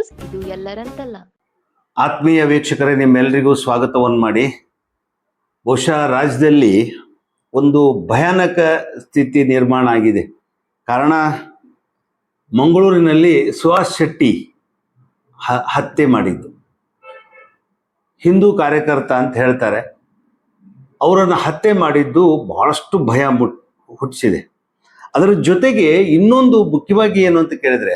News, ಇದು ಎಲ್ಲರಂತಲ್ಲ. ಆತ್ಮೀಯ ವೀಕ್ಷಕರೇ ನಿಮ್ಮೆಲ್ಲರಿಗೂ ಸ್ವಾಗತವನ್ನು ಮಾಡಿ. ಬಹುಶಃ ರಾಜ್ಯದಲ್ಲಿ ಒಂದು ಭಯಾನಕ ಸ್ಥಿತಿ ನಿರ್ಮಾಣ ಆಗಿದೆ. ಕಾರಣ, ಮಂಗಳೂರಿನಲ್ಲಿ ಸುಹಾಸ್ ಶೆಟ್ಟಿ ಹತ್ಯೆ ಮಾಡಿದ್ದು. ಹಿಂದೂ ಕಾರ್ಯಕರ್ತ ಅಂತ ಹೇಳ್ತಾರೆ. ಅವರನ್ನು ಹತ್ಯೆ ಮಾಡಿದ್ದು ಬಹಳಷ್ಟು ಭಯ ಮುಟ್ ಹುಟ್ಟಿಸಿದೆ ಅದರ ಜೊತೆಗೆ ಇನ್ನೊಂದು ಮುಖ್ಯವಾಗಿ ಏನು ಅಂತ ಕೇಳಿದ್ರೆ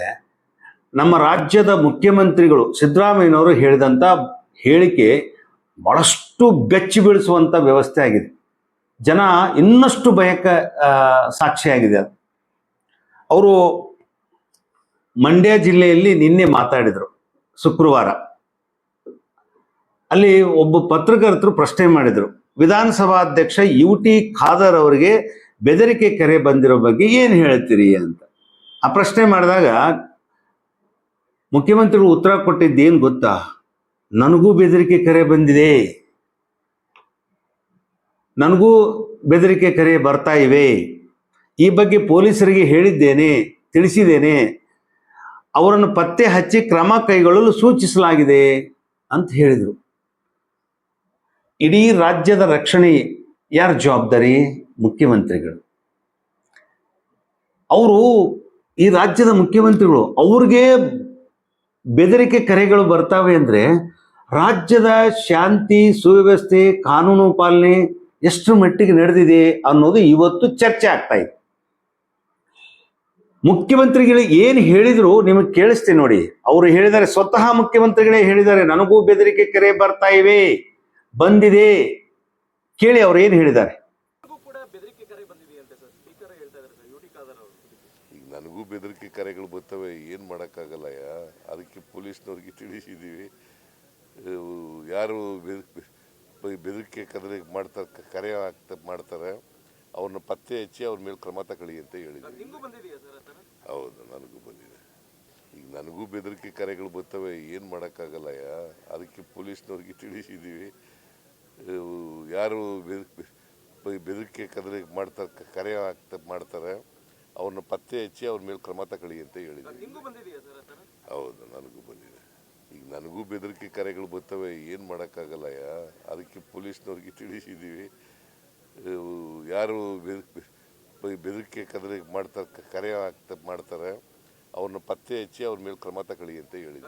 ನಮ್ಮ ರಾಜ್ಯದ ಮುಖ್ಯಮಂತ್ರಿಗಳು ಸಿದ್ದರಾಮಯ್ಯನವರು ಹೇಳಿದಂಥ ಹೇಳಿಕೆ ಬಹಳಷ್ಟು ಬೆಚ್ಚಿ ಬೀಳಿಸುವಂಥ ವ್ಯವಸ್ಥೆ ಆಗಿದೆ. ಜನ ಇನ್ನಷ್ಟು ಭಯಕ್ಕೆ ಸಾಕ್ಷಿಯಾಗಿದೆ ಅದು. ಅವರು ಮಂಡ್ಯ ಜಿಲ್ಲೆಯಲ್ಲಿ ನಿನ್ನೆ ಮಾತಾಡಿದರು ಶುಕ್ರವಾರ. ಅಲ್ಲಿ ಒಬ್ಬ ಪತ್ರಕರ್ತರು ಪ್ರಶ್ನೆ ಮಾಡಿದರು, ವಿಧಾನಸಭಾಧ್ಯಕ್ಷ ಯು ಟಿ ಖಾದರ್ ಅವರಿಗೆ ಬೆದರಿಕೆ ಕರೆ ಬಂದಿರೋ ಬಗ್ಗೆ ಏನು ಹೇಳ್ತೀರಿ ಅಂತ. ಆ ಪ್ರಶ್ನೆ ಮಾಡಿದಾಗ ಮುಖ್ಯಮಂತ್ರಿಗಳು ಉತ್ತರ ಕೊಟ್ಟಿದ್ದೇನು ಗೊತ್ತಾ? ನನಗೂ ಬೆದರಿಕೆ ಕರೆ ಬಂದಿದೆ. ನನಗೂ ಬೆದರಿಕೆ ಕರೆ ಬರ್ತಾ ಇವೆ. ಈ ಬಗ್ಗೆ ಪೊಲೀಸರಿಗೆ ಹೇಳಿದ್ದೇನೆ, ತಿಳಿಸಿದ್ದೇನೆ. ಅವರನ್ನು ಪತ್ತೆ ಹಚ್ಚಿ ಕ್ರಮ ಕೈಗೊಳ್ಳಲು ಸೂಚಿಸಲಾಗಿದೆ ಅಂತ ಹೇಳಿದರು. ಇಡೀ ರಾಜ್ಯದ ರಕ್ಷಣೆ ಯಾರ ಜವಾಬ್ದಾರಿ? ಮುಖ್ಯಮಂತ್ರಿಗಳು. ಅವರು ಈ ರಾಜ್ಯದ ಮುಖ್ಯಮಂತ್ರಿಗಳು, ಅವ್ರಿಗೆ ಬೆದರಿಕೆ ಕರೆಗಳು ಬರ್ತಾವೆ ಅಂದ್ರೆ ರಾಜ್ಯದ ಶಾಂತಿ, ಸುವ್ಯವಸ್ಥೆ, ಕಾನೂನು ಪಾಲನೆ ಎಷ್ಟು ಮಟ್ಟಿಗೆ ನಡೆದಿದೆ ಅನ್ನೋದು ಇವತ್ತು ಚರ್ಚೆ ಆಗ್ತಾ ಇದೆ. ಮುಖ್ಯಮಂತ್ರಿಗಳು ಏನು ಹೇಳಿದ್ರು ನಿಮಗೆ ಕೇಳಿಸ್ತೀನಿ ನೋಡಿ. ಅವರು ಹೇಳಿದ್ದಾರೆ, ಸ್ವತಃ ಮುಖ್ಯಮಂತ್ರಿಗಳೇ ಹೇಳಿದ್ದಾರೆ, ನನಗೂ ಬೆದರಿಕೆ ಕರೆ ಬರ್ತಾ ಇವೆ, ಬಂದಿದೆ. ಕೇಳಿ ಅವ್ರು ಏನು ಹೇಳಿದ್ದಾರೆ ಈಗ ಬೆದರಿಕೆ ಕರೆಗಳು ಬರ್ತವೆ ಏನು ಮಾಡೋಕ್ಕಾಗಲ್ಲಯ್ಯ? ಅದಕ್ಕೆ ಪೊಲೀಸ್ನವ್ರಿಗೆ ತಿಳಿಸಿದ್ದೀವಿ ಯಾರು ಬೆದರಿಕೆ ಕದರೆ ಮಾಡ್ತಾರೆ ಕರೆ ಆಗ್ತ ಮಾಡ್ತಾರೆ ಅವ್ರನ್ನ ಪತ್ತೆ ಹಚ್ಚಿ ಅವ್ರ ಮೇಲೆ ಕ್ರಮ ತಗೊಳ್ಳಿ ಅಂತ ಹೇಳಿದ್ವಿ. ಹೌದು ನನಗೂ ಬಂದಿದೆ. ಈಗ ನನಗೂ ಬೆದರಿಕೆ ಕರೆಗಳು ಬರ್ತವೆ ಏನು ಮಾಡೋಕ್ಕಾಗಲ್ಲಯ್ಯ? ಅದಕ್ಕೆ ಪೊಲೀಸ್ನವ್ರಿಗೆ ತಿಳಿಸಿದ್ದೀವಿ ಯಾರು ಬೆದ- ಬೆದರಿಕೆ ಕದರೆ ಮಾಡ್ತಾರೆ ಕರೆ ಆಗ್ತ ಮಾಡ್ತಾರೆ. ಅವ್ರನ್ನ ಪತ್ತೆ ಹಚ್ಚಿ ಅವ್ರ ಮೇಲೆ ಕ್ರಮ ತಗೊಳ್ಳಿ ಅಂತ ಹೇಳಿದ್ವಿ ಹೌದು ನನಗೂ ಬಂದಿದೆ. ಈಗ ನನಗೂ ಬೆದರಿಕೆ ಕರೆಗಳು ಬರ್ತವೆ ಏನು ಮಾಡೋಕ್ಕಾಗಲ್ಲಯ್ಯ ಅದಕ್ಕೆ ಪೊಲೀಸ್ನವ್ರಿಗೆ ತಿಳಿಸಿದ್ದೀವಿ ಯಾರು ಬೆದ- ಬೆದರಿಕೆ ಕದರೆ ಮಾಡ್ತಾರೆ ಕರೆ ಹಾಕ್ತ ಮಾಡ್ತಾರೆ ಅವ್ರನ್ನ ಪತ್ತೆ ಹಚ್ಚಿ ಅವ್ರ ಮೇಲೆ ಕ್ರಮ ತಗೊಳ್ಳಿ ಅಂತ ಹೇಳಿದ್ವಿ.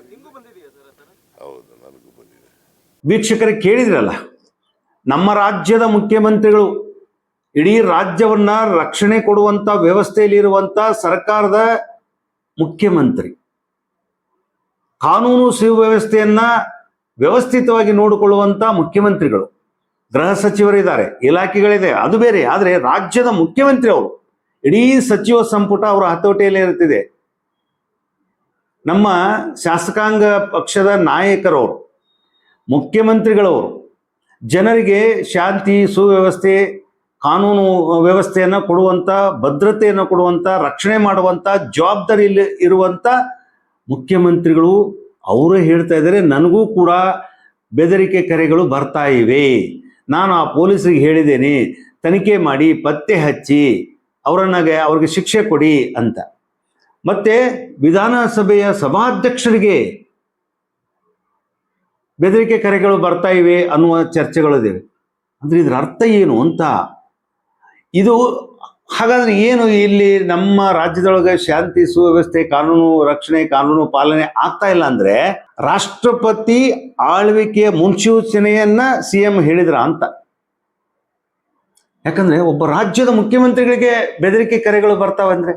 ಹೌದು ನನಗೂ ಬಂದಿದೆ. ವೀಕ್ಷಕರೇ ಕೇಳಿದ್ರಲ್ಲ ನಮ್ಮ ರಾಜ್ಯದ ಮುಖ್ಯಮಂತ್ರಿಗಳು ಇಡೀ ರಾಜ್ಯವನ್ನ ರಕ್ಷಣೆ ಕೊಡುವಂತ ವ್ಯವಸ್ಥೆಯಲ್ಲಿರುವಂತ ಸರ್ಕಾರದ ಮುಖ್ಯಮಂತ್ರಿ. ಕಾನೂನು ಸುವ್ಯವಸ್ಥೆಯನ್ನ ವ್ಯವಸ್ಥಿತವಾಗಿ ನೋಡಿಕೊಳ್ಳುವಂತ ಮುಖ್ಯಮಂತ್ರಿಗಳು, ಗೃಹ ಸಚಿವರಿದ್ದಾರೆ, ಇಲಾಖೆಗಳಿದೆ, ಅದು ಬೇರೆ, ಆದರೆ ರಾಜ್ಯದ ಮುಖ್ಯಮಂತ್ರಿ ಅವರು, ಇಡೀ ಸಚಿವ ಸಂಪುಟ ಅವರ ಹತೋಟಿಯಲ್ಲಿ ಇರುತ್ತಿದೆ. ನಮ್ಮ ಶಾಸಕಾಂಗ ಪಕ್ಷದ ನಾಯಕರವರು, ಮುಖ್ಯಮಂತ್ರಿಗಳವರು, ಜನರಿಗೆ ಶಾಂತಿ, ಸುವ್ಯವಸ್ಥೆ ಕಾನೂನು ವ್ಯವಸ್ಥೆಯನ್ನು ಕೊಡುವಂಥ ಭದ್ರತೆಯನ್ನು ಕೊಡುವಂಥ ರಕ್ಷಣೆ ಮಾಡುವಂಥ ಜವಾಬ್ದಾರಿಯಲ್ಲಿ ಇರುವಂಥ ಮುಖ್ಯಮಂತ್ರಿಗಳು ಅವರು ಹೇಳ್ತಾ ಇದ್ದಾರೆ, ನನಗೂ ಕೂಡ ಬೆದರಿಕೆ ಕರೆಗಳು ಬರ್ತಾ ಇವೆ. ನಾನು ಆ ಪೊಲೀಸರಿಗೆ ಹೇಳಿದ್ದೇನೆ, ತನಿಖೆ ಮಾಡಿ, ಪತ್ತೆ ಹಚ್ಚಿ, ಅವರನ್ನಾಗೆ ಅವ್ರಿಗೆ ಶಿಕ್ಷೆ ಕೊಡಿ ಅಂತ. ಮತ್ತೆ ವಿಧಾನಸಭೆಯ ಸಭಾಧ್ಯಕ್ಷರಿಗೆ ಬೆದರಿಕೆ ಕರೆಗಳು ಬರ್ತಾ ಇವೆ ಅನ್ನುವ ಚರ್ಚೆಗಳಿದೆ ಅಂದ್ರೆ ಇದ್ರ ಅರ್ಥ ಏನು ಅಂತ? ಇದು ಹಾಗಾದ್ರೆ ಏನು ಇಲ್ಲಿ ನಮ್ಮ ರಾಜ್ಯದೊಳಗೆ ಶಾಂತಿ, ಸುವ್ಯವಸ್ಥೆ, ಕಾನೂನು ರಕ್ಷಣೆ, ಕಾನೂನು ಪಾಲನೆ ಆಗ್ತಾ ಇಲ್ಲ ಅಂದ್ರೆ ರಾಷ್ಟ್ರಪತಿ ಆಳ್ವಿಕೆಯ ಮುನ್ಸೂಚನೆಯನ್ನ ಸಿ ಎಂ ಹೇಳಿದ್ರ ಅಂತ. ಯಾಕಂದ್ರೆ ಒಬ್ಬ ರಾಜ್ಯದ ಮುಖ್ಯಮಂತ್ರಿಗಳಿಗೆ ಬೆದರಿಕೆ ಕರೆಗಳು ಬರ್ತಾವಂದ್ರೆ,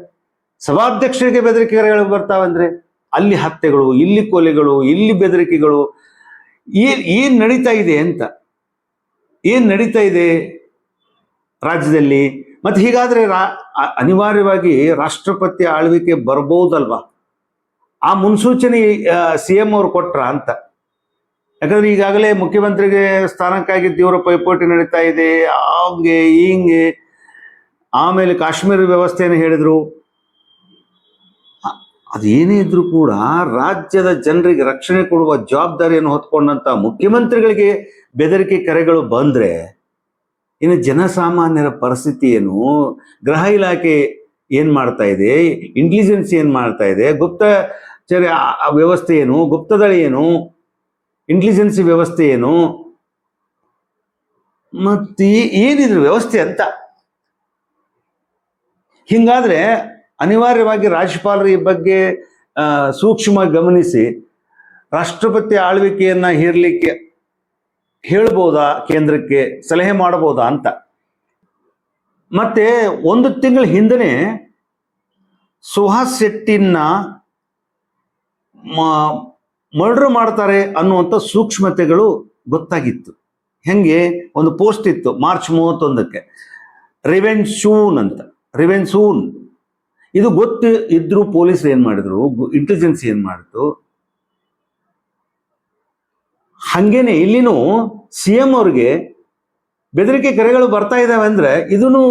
ಸಭಾಧ್ಯಕ್ಷರಿಗೆ ಬೆದರಿಕೆ ಕರೆಗಳು ಬರ್ತಾವಂದ್ರೆ, ಅಲ್ಲಿ ಹತ್ಯೆಗಳು, ಇಲ್ಲಿ ಕೊಲೆಗಳು, ಇಲ್ಲಿ ಬೆದರಿಕೆಗಳು, ಏನ್ ಏನ್ ನಡೀತಾ ಇದೆ ಅಂತ, ಏನ್ ನಡೀತಾ ಇದೆ? ರಾಜ್ಯದಲ್ಲಿ. ಮತ್ತೆ ಹೀಗಾದ್ರೆ ರಾ- ಅನಿವಾರ್ಯವಾಗಿ ರಾಷ್ಟ್ರಪತಿ ಆಳ್ವಿಕೆ ಬರ್ಬೋದಲ್ವಾ? ಆ ಮುನ್ಸೂಚನೆ ಸಿ ಎಂ ಅವ್ರು ಕೊಟ್ರ ಅಂತ. ಯಾಕಂದ್ರೆ ಈಗಾಗಲೇ ಮುಖ್ಯಮಂತ್ರಿಗೆ ಸ್ಥಾನಕ್ಕಾಗಿ ತೀವ್ರ ಪೈಪೋಟಿ ನಡೀತಾ ಇದೆ ಹಂಗೆ ಹಿಂಗೆ, ಆಮೇಲೆ ಕಾಶ್ಮೀರ ವ್ಯವಸ್ಥೆಯನ್ನು ಹೇಳಿದ್ರು. ಅದೇನೇ ಇದ್ರೂ ಕೂಡ ರಾಜ್ಯದ ಜನರಿಗೆ ರಕ್ಷಣೆ ಕೊಡುವ ಜವಾಬ್ದಾರಿಯನ್ನು ಹೊತ್ಕೊಂಡಂತ ಮುಖ್ಯಮಂತ್ರಿಗಳಿಗೆ ಬೆದರಿಕೆ ಕರೆಗಳು ಬಂದ್ರೆ ಇನ್ನು ಜನಸಾಮಾನ್ಯರ ಪರಿಸ್ಥಿತಿ ಏನು ಗೃಹ ಇಲಾಖೆ ಏನು ಮಾಡ್ತಾ ಇದೆ? ಇಂಟೆಲಿಜೆನ್ಸ್ ಏನು ಮಾಡ್ತಾ ಇದೆ? ಗುಪ್ತಚರ ವ್ಯವಸ್ಥೆ ಏನು ಗುಪ್ತದಳ ಏನು? ಇಂಟೆಲಿಜೆನ್ಸ್ ವ್ಯವಸ್ಥೆ ಏನು ಮತ್ತು ಏನಿದು ಏನಿದ್ರ ವ್ಯವಸ್ಥೆ ಅಂತ? ಹಿಂಗಾದ್ರೆ ಅನಿವಾರ್ಯವಾಗಿ ರಾಜ್ಯಪಾಲರ ಈ ಬಗ್ಗೆ ಸೂಕ್ಷ್ಮ ಗಮನಿಸಿ. ರಾಷ್ಟ್ರಪತಿ ಆಳ್ವಿಕೆಯನ್ನ ಹೇರ್ಲಿಕ್ಕೆ ಹೇಳ್ಬೋದಾ? ಕೇಂದ್ರಕ್ಕೆ ಸಲಹೆ ಮಾಡಬಹುದಾ ಅಂತ. ಮತ್ತೆ ಒಂದು ತಿಂಗಳ ಹಿಂದೆ ಸುಹಾಸ್ ಶೆಟ್ಟಿನ ಮರ್ಡರ್ ಮಾಡ್ತಾರೆ ಅನ್ನುವಂಥ ಸೂಕ್ಷ್ಮತೆಗಳು ಗೊತ್ತಾಗಿತ್ತು. ಹೆಂಗೆ? ಒಂದು ಪೋಸ್ಟ್ ಇತ್ತು ಮಾರ್ಚ್ ಮೂವತ್ತೊಂದಕ್ಕೆ. ರಿವೆನ್ ಶೂನ್ ಅಂತ. ರಿವೆನ್ ಸೂನ್. ಇದು ಗೊತ್ತು ಇದ್ರೂ ಪೊಲೀಸ್ ಏನು ಮಾಡಿದ್ರು? ಇಂಟೆಲಿಜೆನ್ಸ್ ಏನು ಮಾಡಿತು ಹಂಗೇನೆ ಇಲ್ಲಿನೂ ಸಿ ಎಂ ಅವ್ರಿಗೆ ಬೆದರಿಕೆ ಕರೆಗಳು ಬರ್ತಾ ಇದಾವೆ ಅಂದ್ರೆ ಇದನ್ನು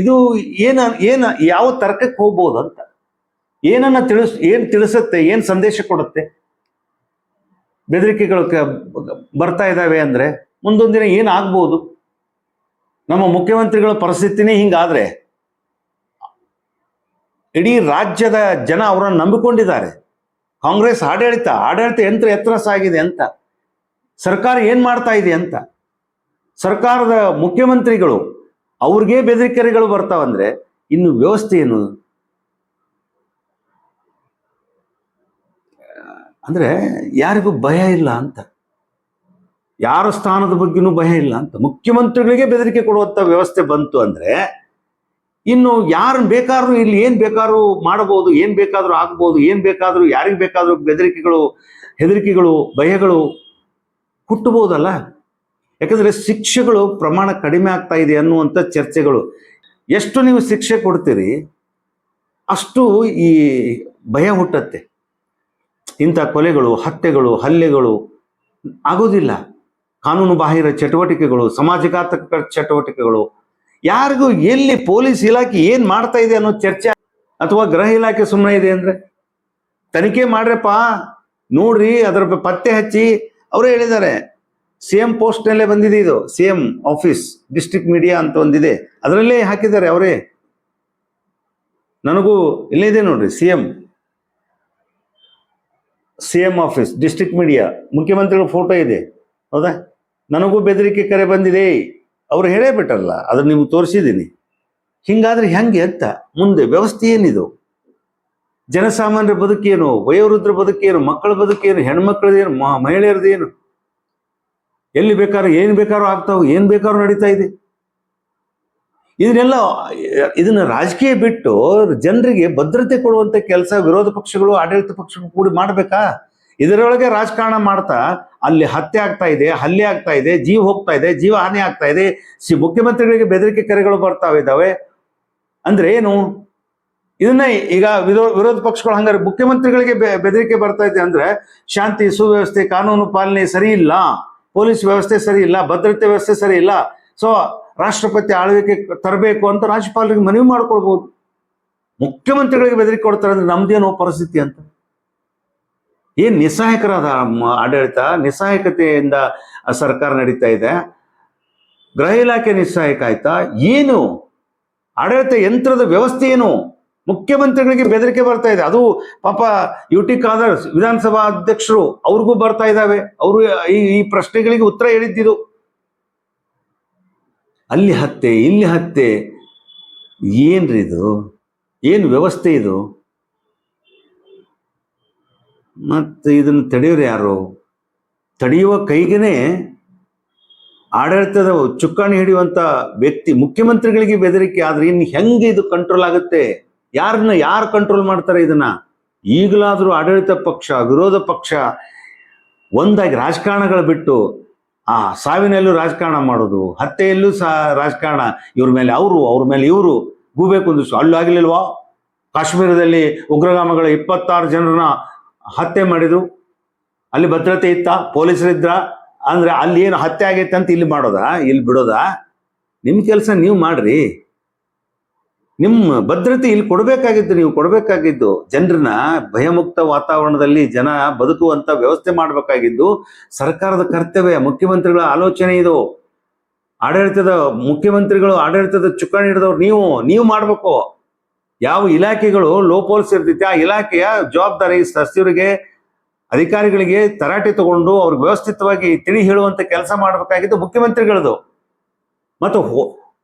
ಇದು ಏನ ಏನ, ಯಾವ ತರ್ಕಕ್ಕೆ ಹೋಗ್ಬೋದು ಅಂತ. ಏನನ್ನ ತಿಳಿಸ್, ಏನ್ ತಿಳಿಸುತ್ತೆ, ಏನ್ ಸಂದೇಶ ಕೊಡುತ್ತೆ? ಬೆದರಿಕೆಗಳು ಬರ್ತಾ ಇದ್ದಾವೆ ಅಂದ್ರೆ ಮುಂದೊಂದು ದಿನ ಏನಾಗ್ಬೋದು ನಮ್ಮ ಮುಖ್ಯಮಂತ್ರಿಗಳ ಪರಿಸ್ಥಿತಿನೇ ಹಿಂಗಾದ್ರೆ, ಇಡೀ ರಾಜ್ಯದ ಜನ ಅವರನ್ನು ನಂಬಿಕೊಂಡಿದ್ದಾರೆ. ಕಾಂಗ್ರೆಸ್ ಆಡಳಿತ ಆಡಳಿತ ಯಂತ್ರ ಎತ್ತರ ಸಾಗಿದೆ ಅಂತ. ಸರ್ಕಾರ ಏನು ಮಾಡ್ತಾ ಇದೆ ಅಂತ. ಸರ್ಕಾರದ ಮುಖ್ಯಮಂತ್ರಿಗಳು ಅವ್ರಿಗೆ ಬೆದರಿಕೆಗಳು ಬರ್ತಾವಂದ್ರೆ ಇನ್ನು ವ್ಯವಸ್ಥೆ ಏನು? ಅಂದ್ರೆ ಯಾರಿಗೂ ಭಯ ಇಲ್ಲ ಅಂತ. ಯಾರ ಸ್ಥಾನದ ಬಗ್ಗೆನೂ ಭಯ ಇಲ್ಲ ಅಂತ. ಮುಖ್ಯಮಂತ್ರಿಗಳಿಗೆ ಬೆದರಿಕೆ ಕೊಡುವಂಥ ವ್ಯವಸ್ಥೆ ಬಂತು ಅಂದ್ರೆ ಇನ್ನು ಯಾರು ಬೇಕಾದ್ರೂ ಇಲ್ಲಿ ಏನ್ ಬೇಕಾದ್ರೂ ಮಾಡಬಹುದು, ಏನ್ ಬೇಕಾದ್ರೂ ಆಗ್ಬೋದು ಏನ್ ಬೇಕಾದ್ರೂ, ಯಾರಿಗೆ ಬೇಕಾದ್ರೂ ಬೆದರಿಕೆಗಳು, ಹೆದರಿಕೆಗಳು, ಭಯಗಳು ಹುಟ್ಟಬಹುದಲ್ಲ ಯಾಕಂದ್ರೆ ಶಿಕ್ಷೆಗಳು ಪ್ರಮಾಣ ಕಡಿಮೆ ಆಗ್ತಾ ಇದೆ ಅನ್ನುವಂಥ ಚರ್ಚೆಗಳು. ಎಷ್ಟು ನೀವು ಶಿಕ್ಷೆ ಕೊಡ್ತೀರಿ, ಅಷ್ಟು ಈ ಭಯ ಹುಟ್ಟತ್ತೆ. ಇಂಥ ಕೊಲೆಗಳು, ಹತ್ಯೆಗಳು, ಹಲ್ಲೆಗಳು ಆಗೋದಿಲ್ಲ. ಕಾನೂನು ಬಾಹಿರ ಚಟುವಟಿಕೆಗಳು, ಸಮಾಜಘಾತಕ ಚಟುವಟಿಕೆಗಳು ಯಾರಿಗೂ ಎಲ್ಲಿ ಪೊಲೀಸ್ ಇಲಾಖೆ ಏನ್ ಮಾಡ್ತಾ ಇದೆ ಅನ್ನೋ ಚರ್ಚೆ ಅಥವಾ ಗೃಹ ಇಲಾಖೆ ಸುಮ್ಮನೆ ಇದೆ ಅಂದ್ರೆ? ತನಿಖೆ ಮಾಡ್ರಪ್ಪ. ನೋಡ್ರಿ, ಅದರ ಪತ್ತೆ ಹಚ್ಚಿ. ಅವರೇ ಹೇಳಿದ್ದಾರೆ, ಸಿ ಎಂ ಪೋಸ್ಟ್ನಲ್ಲೇ ಬಂದಿದೆ ಇದು, C M office, district media ಅಂತ ಒಂದಿದೆ. ಅದರಲ್ಲೇ ಹಾಕಿದ್ದಾರೆ ಅವರೇ. ನನಗೂ ಇಲ್ಲೇ ಇದೆ ನೋಡ್ರಿ, C M. C M office, district media, ಮುಖ್ಯಮಂತ್ರಿಗಳ ಫೋಟೋ ಇದೆ. ಹೌದಾ? ನನಗೂ ಬೆದರಿಕೆ ಕರೆ ಬಂದಿದೆ. ಅವ್ರು ಹೇಳೇ ಬಿಟ್ಟಲ್ಲ ಅದನ್ನ ನಿಮ್ಗೆ ತೋರಿಸಿದ್ದೀನಿ ಹಿಂಗಾದ್ರೆ ಹೆಂಗೆ ಅಂತ, ಮುಂದೆ ವ್ಯವಸ್ಥೆ ಏನಿದು? ಜನಸಾಮಾನ್ಯರ ಬದುಕೇನು, ವಯೋವೃದ್ಧರ ಬದುಕೇನು, ಮಕ್ಕಳ ಬದುಕೇನು, ಹೆಣ್ಮಕ್ಳದೇನು ಮಹಿಳೆಯರದೇನು? ಎಲ್ಲಿ ಬೇಕಾದ್ರೂ, ಏನ್ ಬೇಕಾದ್ರೂ ಆಗ್ತಾವ, ಏನ್ ಬೇಕಾದ್ರೂ ನಡೀತಾ ಇದೆ. ಇದನ್ನೆಲ್ಲ, ಇದನ್ನ ರಾಜಕೀಯ ಬಿಟ್ಟು, ಜನರಿಗೆ ಭದ್ರತೆ ಕೊಡುವಂತ ಕೆಲಸ ವಿರೋಧ ಪಕ್ಷಗಳು, ಆಡಳಿತ ಪಕ್ಷಗಳು ಕೂಡಿ ಮಾಡ್ಬೇಕಾ? ಇದರೊಳಗೆ ರಾಜಕಾರಣ ಮಾಡ್ತಾ ಅಲ್ಲಿ ಹತ್ಯೆ ಆಗ್ತಾ ಇದೆ, ಹಲ್ಲೆ ಆಗ್ತಾ ಇದೆ, ಜೀವ ಹೋಗ್ತಾ ಇದೆ, ಜೀವ ಹಾನಿ ಆಗ್ತಾ ಇದೆ, ಸಿ ಮುಖ್ಯಮಂತ್ರಿಗಳಿಗೆ ಬೆದರಿಕೆ ಕರೆಗಳು ಬರ್ತಾ ಇದ್ದಾವೆ. ಅಂದ್ರೆ ಏನು? ಇದನ್ನ ಈಗ ವಿರೋ- ವಿರೋಧ ಪಕ್ಷಗಳು ಹಂಗಾರೆ ಮುಖ್ಯಮಂತ್ರಿಗಳಿಗೆ ಬೆದರಿಕೆ ಬರ್ತಾ ಇದೆ ಅಂದ್ರೆ ಶಾಂತಿ, ಸುವ್ಯವಸ್ಥೆ, ಕಾನೂನು ಪಾಲನೆ ಸರಿ ಇಲ್ಲ, ಪೊಲೀಸ್ ವ್ಯವಸ್ಥೆ ಸರಿ ಇಲ್ಲ, ಭದ್ರತೆ ವ್ಯವಸ್ಥೆ ಸರಿ ಇಲ್ಲ, ಸೊ ರಾಷ್ಟ್ರಪತಿ ಆಳ್ವಿಕೆ ತರಬೇಕು ಅಂತ ರಾಜ್ಯಪಾಲರಿಗೆ ಮನವಿ ಮಾಡ್ಕೊಳ್ಬಹುದು ಮುಖ್ಯಮಂತ್ರಿಗಳಿಗೆ ಬೆದರಿಕೆ ಕೊಡ್ತಾರೆ ಅಂದ್ರೆ ನಮ್ದೇನೋ ಪರಿಸ್ಥಿತಿ ಅಂತ. ಏನ್ ನಿಸ್ಸಹಾಯಕರಾದ ಆಡಳಿತ, ನಿಸ್ಸಹಾಯಕತೆಯಿಂದ ಸರ್ಕಾರ ನಡೀತಾ ಇದೆ? ಗೃಹ ಇಲಾಖೆ ನಿಸ್ಸಹಾಯಕ ಆಯ್ತಾ? ಏನು? ಆಡಳಿತ ಯಂತ್ರದ ವ್ಯವಸ್ಥೆ ಏನು? ಮುಖ್ಯಮಂತ್ರಿಗಳಿಗೆ ಬೆದರಿಕೆ ಬರ್ತಾ ಇದೆ. ಅದು ಪಾಪ ಯು ಟಿ ಖಾದರ್ ವಿಧಾನಸಭಾ ಅಧ್ಯಕ್ಷರು ಅವ್ರಿಗೂ ಬರ್ತಾ ಇದ್ದಾವೆ. ಅವರು ಈ ಪ್ರಶ್ನೆಗಳಿಗೆ ಉತ್ತರ ಹೇಳಿದ್ದಿದ್ರು ಅಲ್ಲಿ ಹತ್ತೆ, ಇಲ್ಲಿ ಹತ್ತೆ. ಏನ್ರಿ ಇದು? ಏನು ವ್ಯವಸ್ಥೆ ಇದು? ಮತ್ತೆ ಇದನ್ನು ತಡೆಯೋರು ಯಾರು? ತಡೆಯುವ ಕೈಗೇ ಆಡಳಿತದ ಚುಕ್ಕಾಣಿ ಹಿಡಿಯುವಂಥ ವ್ಯಕ್ತಿ, ಮುಖ್ಯಮಂತ್ರಿಗಳಿಗೆ ಬೆದರಿಕೆ, ಆದ್ರೆ ಇನ್ನು ಹೆಂಗೆ ಇದು ಕಂಟ್ರೋಲ್ ಆಗುತ್ತೆ? ಯಾರನ್ನ ಯಾರು ಕಂಟ್ರೋಲ್ ಮಾಡ್ತಾರೆ ಇದನ್ನ? ಈಗಲಾದರೂ ಆಡಳಿತ ಪಕ್ಷ, ವಿರೋಧ ಪಕ್ಷ ಒಂದಾಗಿ ರಾಜಕಾರಣಗಳು ಬಿಟ್ಟು, ಆ ಸಾವಿನಲ್ಲೂ ರಾಜಕಾರಣ ಮಾಡೋದು ಹತ್ಯೆಯಲ್ಲೂ ಸಹ ರಾಜಕಾರಣ, ಇವ್ರ ಮೇಲೆ ಅವರು, ಅವ್ರ ಮೇಲೆ ಇವರು ಗೂಬೆ ಕುಂದಿಸು, ಅಲ್ಲೂ ಆಗಲಿಲ್ವಾ? ಕಾಶ್ಮೀರದಲ್ಲಿ ಉಗ್ರಗಾಮಗಳ ಇಪ್ಪತ್ತಾರು ಜನರನ್ನ ಹತ್ಯೆ ಮಾಡಿದ್ರು. ಅಲ್ಲಿ ಭದ್ರತೆ ಇತ್ತ? ಪೊಲೀಸರಿದ್ರ ಅಂದ್ರೆ ಅಲ್ಲಿ ಏನು ಹತ್ಯೆ ಆಗೈತೆ ಅಂತ ಇಲ್ಲಿ ಮಾಡೋದಾ? ಇಲ್ಲಿ ಬಿಡೋದಾ? ನಿಮ್ಮ ಕೆಲಸ ನೀವು ಮಾಡ್ರಿ. ನಿಮ್ಮ ಭದ್ರತೆ ಇಲ್ಲಿ ಕೊಡಬೇಕಾಗಿದ್ದು, ನೀವು ಕೊಡಬೇಕಾಗಿದ್ದು. ಜನರನ್ನ ಭಯಮುಕ್ತ ವಾತಾವರಣದಲ್ಲಿ ಜನ ಬದುಕುವಂತ ವ್ಯವಸ್ಥೆ ಮಾಡಬೇಕಾಗಿದ್ದು. ಸರ್ಕಾರದ ಕರ್ತವ್ಯ, ಮುಖ್ಯಮಂತ್ರಿಗಳ ಆಲೋಚನೆ ಇದು. ಆಡಳಿತದ ಮುಖ್ಯಮಂತ್ರಿಗಳು, ಆಡಳಿತದ ಚುಕ್ಕಾಣಿ ಹಿಡಿದವ್ರು ನೀವು. ನೀವು ಮಾಡ್ಬೇಕು. ಯಾವ ಇಲಾಖೆಗಳು ಲೋಪೋಲ್ಸ್ ಇರ್ತೈತೆ, ಆ ಇಲಾಖೆಯ ಜವಾಬ್ದಾರಿ ಸಚಿವರಿಗೆ, ಅಧಿಕಾರಿಗಳಿಗೆ ತರಾಟೆ ತಗೊಂಡು ಅವ್ರಿಗೆ ವ್ಯವಸ್ಥಿತವಾಗಿ ತಿಳಿ ಹೇಳುವಂತ ಕೆಲಸ ಮಾಡಬೇಕಾಗಿದ್ದು ಮುಖ್ಯಮಂತ್ರಿಗಳದು. ಮತ್ತು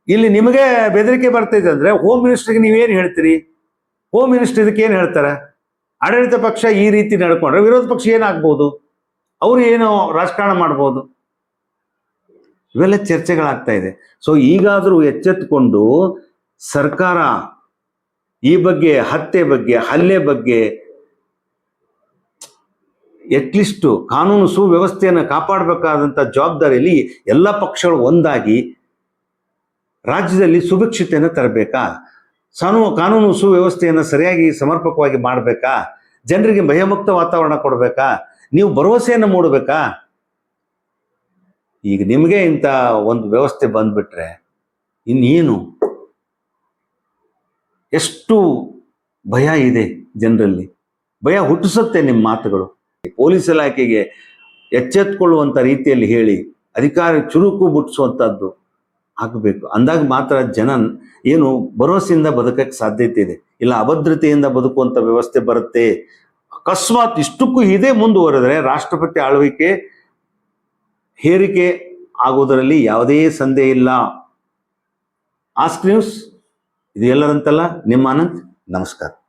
ಇಲ್ಲಿ ನಿಮಗೆ ಬೆದರಿಕೆ ಬರ್ತೈತೆ ಅಂದ್ರೆ ಹೋಮ್ ಮಿನಿಸ್ಟರ್ಗೆ ನೀವೇನು ಹೇಳ್ತೀರಿ? ಹೋಮ್ ಮಿನಿಸ್ಟರ್ ಇದಕ್ಕೆ ಏನು ಹೇಳ್ತಾರೆ? ಆಡಳಿತ ಪಕ್ಷ ಈ ರೀತಿ ನಡ್ಕೊಂಡ್ರೆ ವಿರೋಧ ಪಕ್ಷ ಏನಾಗ್ಬೋದು ಅವರು ಏನು ರಾಜಕಾರಣ ಮಾಡ್ಬೋದು? ಇವೆಲ್ಲ ಚರ್ಚೆಗಳಾಗ್ತಾ ಇದೆ. ಸೊ ಈಗಾದರೂ ಎಚ್ಚೆತ್ತುಕೊಂಡು ಸರ್ಕಾರ ಈ ಬಗ್ಗೆ, ಹತ್ಯೆ ಬಗ್ಗೆ, ಹಲ್ಲೆ ಬಗ್ಗೆ ಎಟ್ಲೀಸ್ಟು ಕಾನೂನು ಸುವ್ಯವಸ್ಥೆಯನ್ನು ಕಾಪಾಡಬೇಕಾದಂಥ ಜವಾಬ್ದಾರಿಯಲ್ಲಿ ಎಲ್ಲ ಪಕ್ಷಗಳು ಒಂದಾಗಿ ರಾಜ್ಯದಲ್ಲಿ ಸುಭಿಕ್ಷತೆಯನ್ನು ತರಬೇಕಾ? ಸಾನು, ಕಾನೂನು ಸುವ್ಯವಸ್ಥೆಯನ್ನು ಸರಿಯಾಗಿ ಸಮರ್ಪಕವಾಗಿ ಮಾಡಬೇಕಾ? ಜನರಿಗೆ ಭಯಮುಕ್ತ ವಾತಾವರಣ ಕೊಡಬೇಕಾ? ನೀವು ಭರವಸೆಯನ್ನು ಮೂಡಬೇಕಾ? ಈಗ ನಿಮಗೆ ಇಂಥ ಒಂದು ವ್ಯವಸ್ಥೆ ಬಂದುಬಿಟ್ರೆ ಇನ್ನೇನು ಎಷ್ಟು ಭಯ ಇದೆ ಜನರಲ್ಲಿ. ಭಯ ಹುಟ್ಟಿಸುತ್ತೆ ನಿಮ್ಮ ಮಾತುಗಳು. ಪೊಲೀಸ್ ಇಲಾಖೆಗೆ ಎಚ್ಚೆತ್ಕೊಳ್ಳುವಂಥ ರೀತಿಯಲ್ಲಿ ಹೇಳಿ, ಅಧಿಕಾರ ಚುರುಕು ಮುಟ್ಟಿಸುವಂಥದ್ದು ಆಗಬೇಕು. ಅಂದಾಗ ಮಾತ್ರ ಜನ ಏನು ಭರವಸೆಯಿಂದ ಬದುಕಕ್ಕೆ ಸಾಧ್ಯತೆ ಇದೆ. ಇಲ್ಲ ಅಭದ್ರತೆಯಿಂದ ಬದುಕುವಂಥ ವ್ಯವಸ್ಥೆ ಬರುತ್ತೆ. ಅಕಸ್ಮಾತ್ ಇಷ್ಟಕ್ಕೂ ಇದೇ ಮುಂದುವರೆದರೆ ರಾಷ್ಟ್ರಪತಿ ಆಳ್ವಿಕೆ, ಹೇರಿಕೆ ಆಗುವುದರಲ್ಲಿ ಯಾವುದೇ ಸಂದೇಹ ಇಲ್ಲ. Ask news. ಇದು ಎಲ್ಲರಂತಲ್ಲ ನಿಮ್ಮ ಆನಂದ್ ನಮಸ್ಕಾರ.